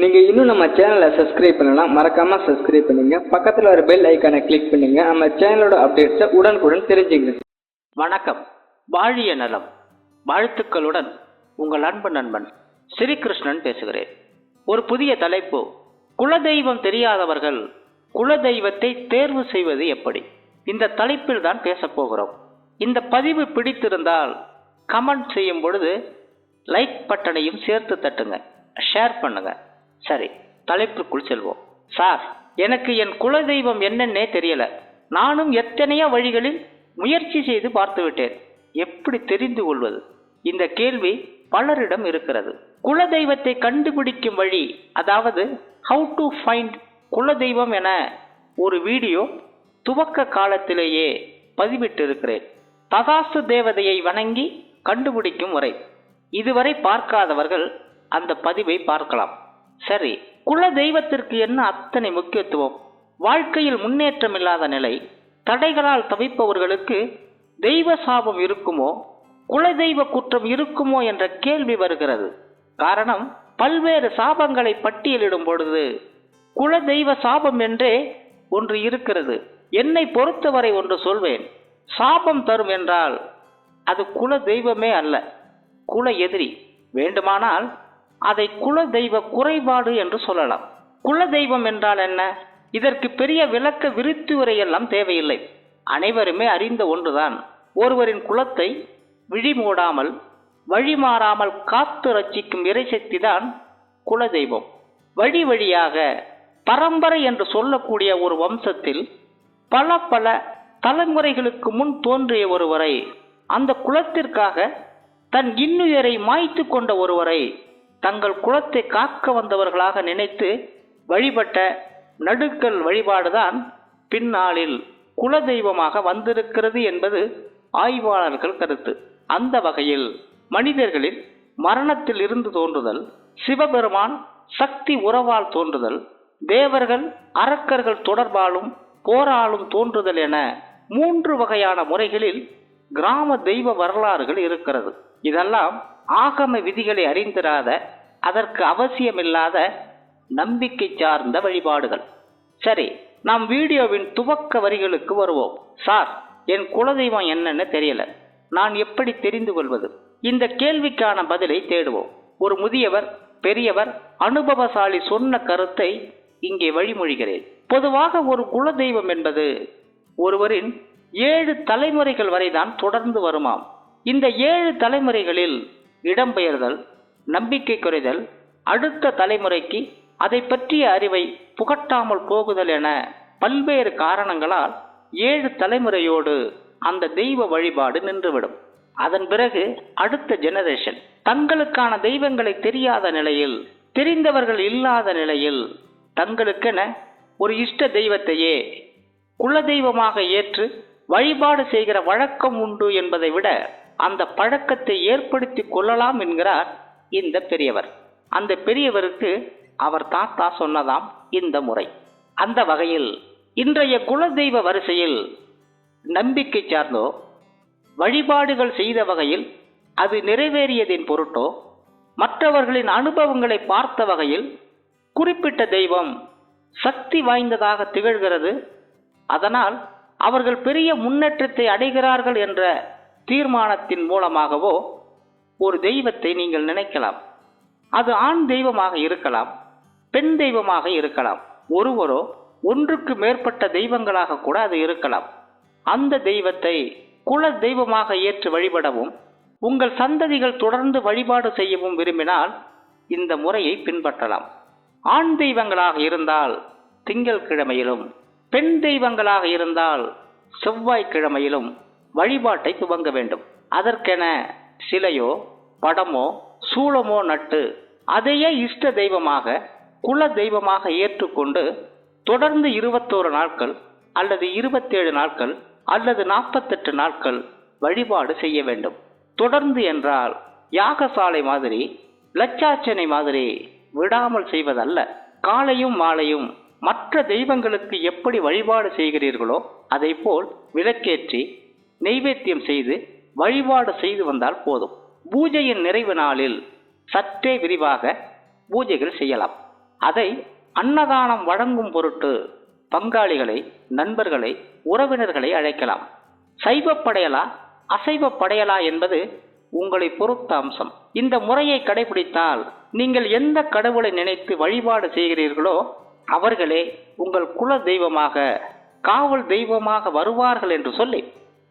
நீங்கள் இன்னும் நம்ம சேனலை சப்ஸ்கிரைப் பண்ணலாம் மறக்காம சப்ஸ்கிரைப் பண்ணுங்க. பக்கத்தில் வர பெல் ஐக்கானை கிளிக் பண்ணுங்க. நம்ம சேனலோட அப்டேட்ஸை உடனுக்குடன் தெரிஞ்சுங்க வணக்கம். வாழிய நலம். வாழ்த்துக்களுடன் உங்கள் அன்பு நண்பன் ஸ்ரீகிருஷ்ணன் பேசுகிறேன். ஒரு புதிய தலைப்பு. குலதெய்வம் தெரியாதவர்கள் குலதெய்வத்தை தேர்வு செய்வது எப்படி? இந்த தலைப்பில் தான் பேசப் போகிறோம். இந்த பதிவு பிடித்திருந்தால் கமெண்ட் செய்யும் பொழுது லைக் பட்டனையும் சேர்த்து தட்டுங்க. ஷேர் பண்ணுங்கள் சரி தலைப்புக்குள் செல்வோம். சார் எனக்கு என் குலதெய்வம் என்னன்னே தெரியல. நானும் எத்தனையோ வழிகளில் முயற்சி செய்து பார்த்துவிட்டேன். எப்படி தெரிந்து கொள்வது? இந்த கேள்வி பலரிடம் இருக்கிறது. குலதெய்வத்தை கண்டுபிடிக்கும் வழி அதாவது ஹவு டு ஃபைண்ட் குலதெய்வம் என ஒரு வீடியோ துவக்க காலத்திலேயே பதிவிட்டிருக்கிறேன். ததாசு தேவதையை வணங்கி கண்டுபிடிக்கும் முறை. இதுவரை பார்க்காதவர்கள் அந்த பதிவை பார்க்கலாம். சரி குல தெய்வத்திற்கு என்ன அத்தனை முக்கியத்துவம்? வாழ்க்கையில் முன்னேற்றம் இல்லாத நிலை தடைகளால் தவிப்பவர்களுக்கு தெய்வ சாபம் இருக்குமோ? குலதெய்வ குற்றம் இருக்குமோ என்ற கேள்வி வருகிறது. காரணம் பல்வேறு சாபங்களை பட்டியலிடும் பொழுது குலதெய்வ சாபம் என்றே ஒன்று இருக்கிறது. என்னை பொறுத்தவரை ஒன்று சொல்வேன். சாபம் தரும் என்றால் அது குல தெய்வமே அல்ல. குல எதிரி வேண்டுமானால் அதை குல தெய்வ குறைபாடு என்று சொல்லலாம். குல தெய்வம் என்றால் என்ன? இதற்கு பெரிய விளக்க விருத்துவரையெல்லாம் தேவையில்லை. அனைவருமே அறிந்த ஒன்றுதான். ஒருவரின் குலத்தை விழிமூடாமல் வழிமாறாமல் காத்து ரட்சிக்கும் இறைசக்தி தான் குலதெய்வம். வழி வழியாக பரம்பரை என்று சொல்லக்கூடிய ஒரு வம்சத்தில் பல பல தலைமுறைகளுக்கு முன் தோன்றிய ஒருவரை அந்த குலத்திற்காக தன் இன்னுயரை மாய்த்து கொண்ட ஒருவரை தங்கள் குலத்தை காக்க வந்தவர்களாக நினைத்து வழிபட்ட நடுக்கல் வழிபாடுதான் பின்னாளில் குலதெய்வமாக வந்திருக்கிறது என்பது ஆய்வாளர்கள் கருத்து. அந்த வகையில் மனிதர்களில் மரணத்தில் இருந்து தோன்றுதல் சிவபெருமான் சக்தி உறவால் தோன்றுதல் தேவர்கள் அரக்கர்கள் தொடர்பாலும் போராலும் தோன்றுதல் என மூன்று வகையான முறைகளில் கிராம தெய்வ வரலாறுகள் இருக்கிறது. இதெல்லாம் ஆகம விதிகளை அறிந்திராத அதற்கு அவசியமில்லாத நம்பிக்கை சார்ந்த வழிபாடுகள். சரி நாம் வீடியோவின் துவக்க வரிகளுக்கு வருவோம். சார் என் குலதெய்வம் என்னன்னு தெரியல. நான் எப்படி தெரிந்து கொள்வது? இந்த கேள்விக்கான பதிலை தேடுவோம். ஒரு முதியவர் பெரியவர் அனுபவசாலி சொன்ன கருத்தை இங்கே வழிமொழிகிறேன். பொதுவாக ஒரு குலதெய்வம் என்பது ஒருவரின் ஏழு தலைமுறைகள் வரைதான் தொடர்ந்து வருமாம். இந்த ஏழு தலைமுறைகளில் இடம்பெயர்தல் நம்பிக்கை குறைதல் அடுத்த தலைமுறைக்கு அதை பற்றிய அறிவை புகட்டாமல் போகுதல் என பல்வேறு காரணங்களால் ஏழு தலைமுறையோடு அந்த தெய்வ வழிபாடு நின்றுவிடும். அதன் பிறகு அடுத்த ஜெனரேஷன் தங்களுக்கான தெய்வங்களை தெரியாத நிலையில் தெரிந்தவர்கள் இல்லாத நிலையில் தங்களுக்கென ஒரு இஷ்ட தெய்வத்தையே குலதெய்வமாக ஏற்று வழிபாடு செய்கிற வழக்கம் உண்டு என்பதை விட அந்த பழக்கத்தை ஏற்படுத்தி கொள்ளலாம் என்கிறார் இந்த பெரியவர். அந்த பெரியவருக்கு அவர் தாத்தா சொன்னதாம் இந்த முறை. அந்த வகையில் இன்றைய குலதெய்வ வரிசையில் நம்பிக்கை சார்ந்தோ வழிபாடுகள் செய்த வகையில் அது நிறைவேறியதின் பொருட்டோ மற்றவர்களின் அனுபவங்களை பார்த்த வகையில் குறிப்பிட்ட தெய்வம் சக்தி வாய்ந்ததாக திகழ்கிறது. அதனால் அவர்கள் பெரிய முன்னேற்றத்தை அடைகிறார்கள் என்ற தீர்மானத்தின் மூலமாகவோ ஒரு தெய்வத்தை நீங்கள் நினைக்கலாம். அது ஆண் தெய்வமாக இருக்கலாம் பெண் தெய்வமாக இருக்கலாம். ஒருவரோ ஒன்றுக்கு மேற்பட்ட தெய்வங்களாக கூட அது இருக்கலாம். அந்த தெய்வத்தை குல தெய்வமாக ஏற்று வழிபடவும் உங்கள் சந்ததிகள் தொடர்ந்து வழிபாடு செய்யவும் விரும்பினால் இந்த முறையை பின்பற்றலாம். ஆண் தெய்வங்களாக இருந்தால் திங்கள்கிழமையிலும் பெண் தெய்வங்களாக இருந்தால் செவ்வாய்க்கிழமையிலும் வழிபாட்டை துவங்க வேண்டும். அதற்கென சிலையோ படமோ சூளமோ நட்டு அதையே இஷ்ட தெய்வமாக குல தெய்வமாக ஏற்றுக்கொண்டு தொடர்ந்து இருபத்தோரு நாட்கள் அல்லது இருபத்தேழு நாட்கள் அல்லது நாற்பத்தெட்டு நாட்கள் வழிபாடு செய்ய வேண்டும். தொடர்ந்து என்றால் யாகசாலை மாதிரி லட்சார்ச்சனை மாதிரி விடாமல் செய்வதல்ல. காலையும் மாலையும் மற்ற தெய்வங்களுக்கு எப்படி வழிபாடு செய்கிறீர்களோ அதைப்போல் விளக்கேற்றி நெய்வேத்தியம் செய்து வழிபாடு செய்து வந்தால் போதும். பூஜையின் நிறைவு நாளில் சற்றே விரிவாக பூஜைகள் செய்யலாம். அதை அன்னதானம் வழங்கும் பொருட்டு பங்காளிகளை நண்பர்களை உறவினர்களை அழைக்கலாம். சைவ படையலா அசைவ படையலா என்பது உங்களை பொறுத்த அம்சம். இந்த முறையை கடைபிடித்தால் நீங்கள் எந்த கடவுளை நினைத்து வழிபாடு செய்கிறீர்களோ அவர்களே உங்கள் குல தெய்வமாக காவல் தெய்வமாக வருவார்கள் என்று சொல்லி